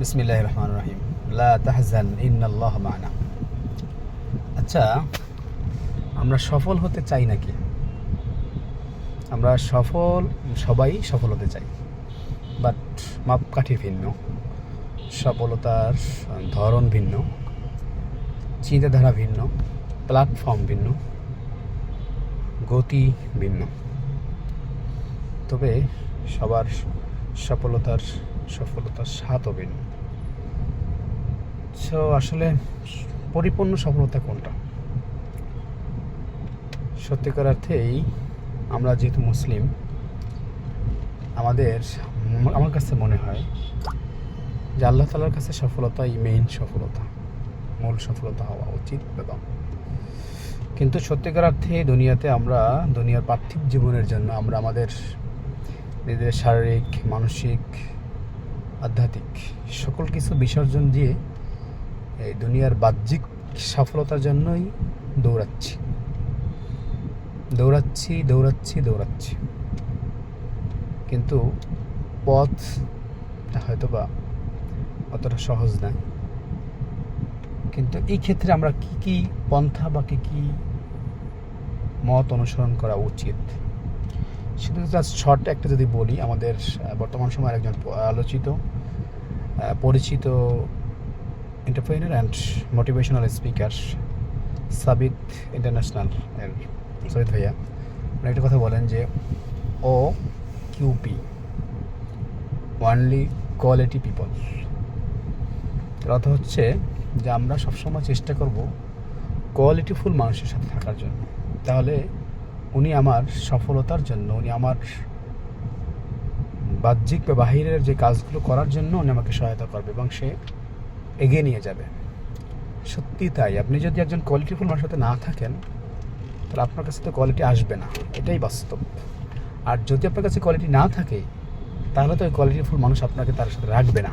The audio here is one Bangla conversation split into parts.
বিসমিল্লাহ রহমান রহিম তাহজান, ইন্নাল্লাহ মানা। আচ্ছা আমরা সফল হতে চাই নাকি? আমরা সফল, সবাই সফল হতে চাই। বাট মাপকাঠি ভিন্ন, সফলতার ধরন ভিন্ন, চিন্তাধারা ভিন্ন প্ল্যাটফর্ম ভিন্ন, গতি ভিন্ন। তবে সবার সফলতার সফলতার স্বাদও ভিন্ন সো আসলে পরিপূর্ণ সফলতা কোনটা? সত্যিকার অর্থেই আমরা যেহেতু মুসলিম, আমাদের, আমার কাছে মনে হয় যে আল্লাহ তালার কাছে সফলতাই মেইন সফলতা, মূল সফলতা হওয়া উচিত এবং কিন্তু সত্যিকার অর্থে দুনিয়াতে আমরা, দুনিয়ার পার্থিব জীবনের জন্য আমরা আমাদের নিজেদের শারীরিক, মানসিক আধ্যাত্মিক, সকল কিছু বিসর্জন দিয়ে এই দুনিয়ার বাহ্যিক সফলতার জন্যই দৌড়াচ্ছি। দৌড়াচ্ছি দৌড়াচ্ছি দৌড়াচ্ছি। কিন্তু পথটা হয়তো বা অতটা সহজ নয়। কিন্তু এই ক্ষেত্রে আমরা কি কি পন্থা বা কি কি মত অনুসরণ করা উচিত? সেটা জাস্ট শর্ট একটা যদি বলি, আমাদের বর্তমান সময়ের একজন আলোচিত পরিচিত entrepreneur and motivational speaker Sabit International এর সৈয়দ ভাইয়া। উনি একটা কথা বলেন যে O QP only quality people অর্থ হচ্ছে যে, আমরা সবসময় চেষ্টা করব কোয়ালিটিফুল মানুষের সাথে থাকার জন্য। তাহলে উনি আমার সফলতার জন্য, উনি আমার বাহ্যিক বা বাহিরের যে কাজগুলো করার জন্য উনি আমাকে সহায়তা করবে এবং সে এগিয়ে নিয়ে যাবে। সত্যি তাই। আপনি যদি একজন কোয়ালিটিফুল মানুষের সাথে না থাকেন, তাহলে আপনার কাছে তো কোয়ালিটি আসবে না। এটাই বাস্তব। আর যদি আপনার কাছে কোয়ালিটি না থাকে, তাহলে তো ওই কোয়ালিটিফুল মানুষ আপনাকে তার সাথে রাখবে না।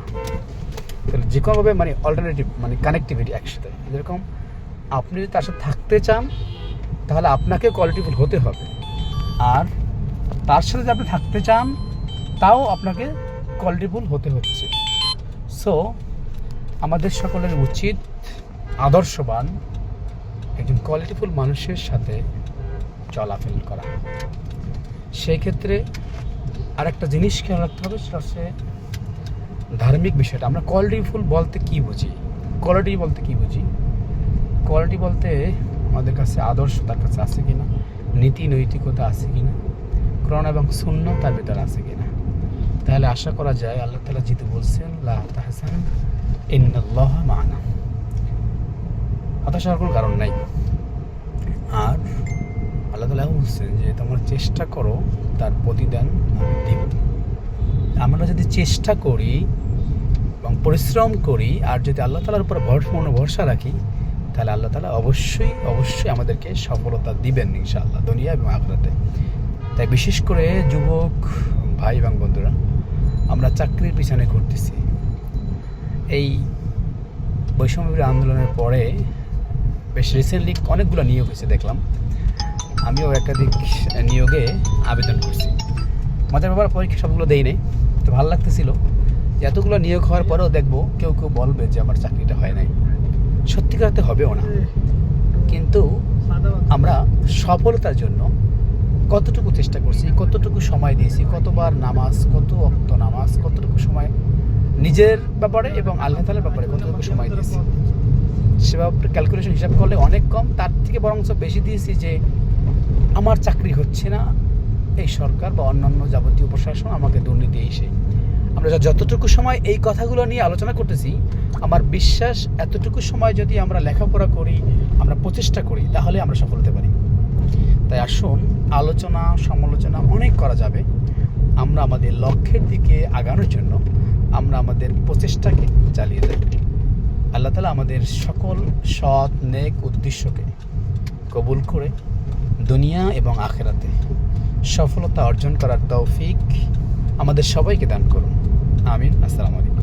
তাহলে যে কোনোভাবে মানে অল্টারনেটিভ মানে কানেক্টিভিটি একসাথে। যেরকম আপনি যদি তার সাথে থাকতে চান, তাহলে আপনাকে কোয়ালিটিফুল হতে হবে। আর তার সাথে যদি আপনি থাকতে চান তাও আপনাকে কোয়ালিটিফুল হতে হচ্ছে। সো আমাদের সকলের উচিত আদর্শবান একজন কোয়ালিটিফুল মানুষের সাথে চলাফেরা করা। সেই ক্ষেত্রে আর একটা জিনিস খেয়াল রাখতে হবে, সেটা হচ্ছে ধার্মিক বিষয়টা। আমরা কোয়ালিটিফুল বলতে কি বুঝি? কোয়ালিটি বলতে কি বুঝি? কোয়ালিটি বলতে আমাদের কাছে আদর্শ, তার কাছে আছে কিনা? নীতি নৈতিকতা আছে কিনা? ক্রণ এবং শূন্য তার ভেতরে আছে কিনা? তাহলে আশা করা যায় আল্লাহ তালা জিতু বলছেন, লা তাহসান, ইন্নাল্লাহ মানা। হতাশার কোনো কারণ নাই। আর আল্লাহ তালা বলছেন যে, তোমরা চেষ্টা করো তার প্রতিদান আমি দিব। আমরা যদি চেষ্টা করি এবং পরিশ্রম করি, আর যদি আল্লাহ তালার উপর ভরপূর্ণ ভরসা রাখি, তাহলে আল্লাহ তালা অবশ্যই অবশ্যই আমাদেরকে সফলতা দিবেন ইনশাআল্লাহ, দুনিয়া এবং আখরাতে। তাই বিশেষ করে যুবক ভাই এবং বন্ধুরা, আমরা চাকরির পিছনে ঘুরতেছি। এই বৈষম্য আন্দোলনের পরে বেশ রিসেন্টলি অনেকগুলো নিয়োগ হয়েছে দেখলাম। আমিও একাধিক নিয়োগে আবেদন করছি। মজার ব্যাপার, পরীক্ষা সবগুলো দেই নেই, তো ভালো লাগতেছিল। এতগুলো নিয়োগ হওয়ার পরেও দেখব কেউ কেউ বলবে যে আমার চাকরিটা হয় নাই। সত্যিকারতে হবেও না। কিন্তু আমরা সফলতার জন্য কতটুকু চেষ্টা করছি, কতটুকু সময় দিয়েছি, কতবার নামাজ, কত অক্ত নামাজ, কতটুকু সময় নিজের ব্যাপারে এবং আল্লাহ তালার ব্যাপারে কতটুকু সময় দিয়েছি। সেভাবে ক্যালকুলেশন হিসাব করলে অনেক কম, তার থেকে বরঞ্চ বেশি দিয়েছি যে আমার চাকরি হচ্ছে না, এই সরকার বা অন্যান্য যাবতীয় প্রশাসন আমাকে দুর্নীতি এসে আমরা যতটুকু সময় এই কথাগুলো নিয়ে আলোচনা করতেছি, আমার বিশ্বাস এতটুকু সময় যদি আমরা লেখাপড়া করি, আমরা প্রচেষ্টা করি, তাহলে আমরা সফল হতে পারি। তাই আসুন, আলোচনা, সমালোচনা অনেক করা যাবে। আমরা আমাদের লক্ষ্যের দিকে আগানোর জন্য আমরা আমাদের প্রচেষ্টাকে চালিয়ে যাই। আল্লাহ তালা আমাদের সকল সৎ, নেক উদ্দেশ্যকে কবুল করে দুনিয়া এবং আখেরাতে সফলতা অর্জন করার তৌফিক আমাদের সবাইকে দান করুন। আমিন। আসসালামু আলাইকুম।